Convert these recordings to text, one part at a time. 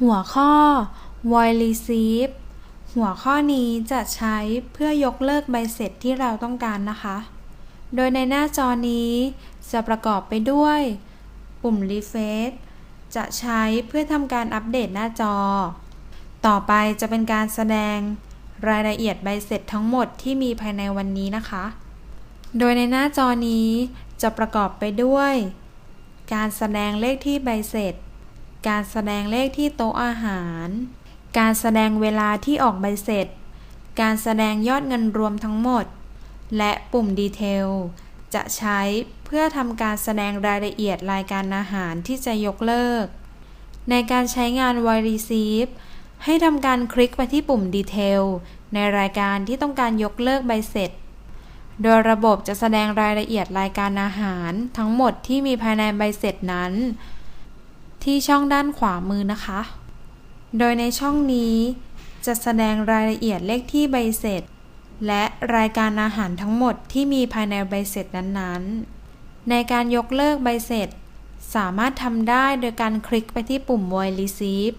หัวข้อ void receipt หัวข้อนี้จะใช้เพื่อยกเลิกใบเสร็จที่เราต้องการนะคะ โดยในหน้าจอนี้จะประกอบไปด้วย ปุ่ม refresh จะใช้เพื่อทำการอัปเดตหน้าจอ ต่อไปจะเป็นการแสดงรายละเอียดใบเสร็จทั้งหมดที่มีภายในวันนี้นะคะ โดยในหน้าจอนี้จะประกอบไปด้วย การแสดงเลขที่ใบเสร็จ การแสดงเลขที่โต๊ะอาหาร การแสดงเวลาที่ออกใบเสร็จ การแสดงยอดเงินรวมทั้งหมด และปุ่มดีเทลจะใช้เพื่อทำการแสดงรายละเอียดรายการอาหารที่จะยกเลิก ในการใช้งาน Void Receipt ให้ทำการคลิกไปที่ปุ่มดีเทลในรายการที่ต้องการยกเลิกใบเสร็จ โดยระบบจะแสดงรายละเอียดรายการอาหารทั้งหมดที่มีภายในใบเสร็จนั้น ที่ช่องด้านขวามือนะคะ โดยในช่องนี้จะแสดงรายละเอียดเลขที่ใบเสร็จ และรายการอาหารทั้งหมดที่มีภายในใบเสร็จนั้นๆ ในการยกเลิกใบเสร็จ สามารถทำได้โดยการคลิกไปที่ปุ่ม Void Receipt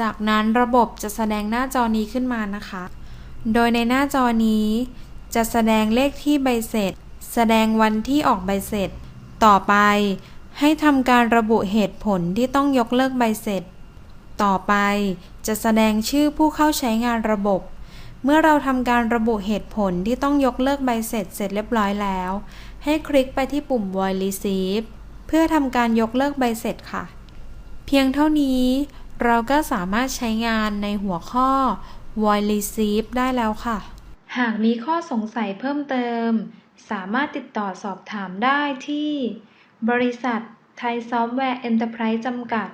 จากนั้นระบบจะแสดงหน้าจอนี้ขึ้นมานะคะ โดยในหน้าจอนี้ จะแสดงเลขที่ใบเสร็จ แสดงวันที่ออกใบเสร็จ ต่อไป ให้ทำการระบุเหตุผลที่ต้องยกเลิกใบเสร็จ ต่อไปจะแสดงชื่อผู้เข้าใช้งานระบบ เมื่อเราทำการระบุเหตุผลที่ต้องยกเลิกใบเสร็จเสร็จเรียบร้อยแล้ว ให้คลิกไปที่ปุ่ม Void Receipt เพื่อทำการยกเลิกใบเสร็จค่ะ เพียงเท่านี้เราก็สามารถใช้งานในหัวข้อ Void Receipt ได้แล้วค่ะ หากมีข้อสงสัยเพิ่มเติม สามารถติดต่อสอบถามได้ที่ บริษัท ไทยซอฟต์แวร์ เอ็นเตอร์ไพรส์ จำกัด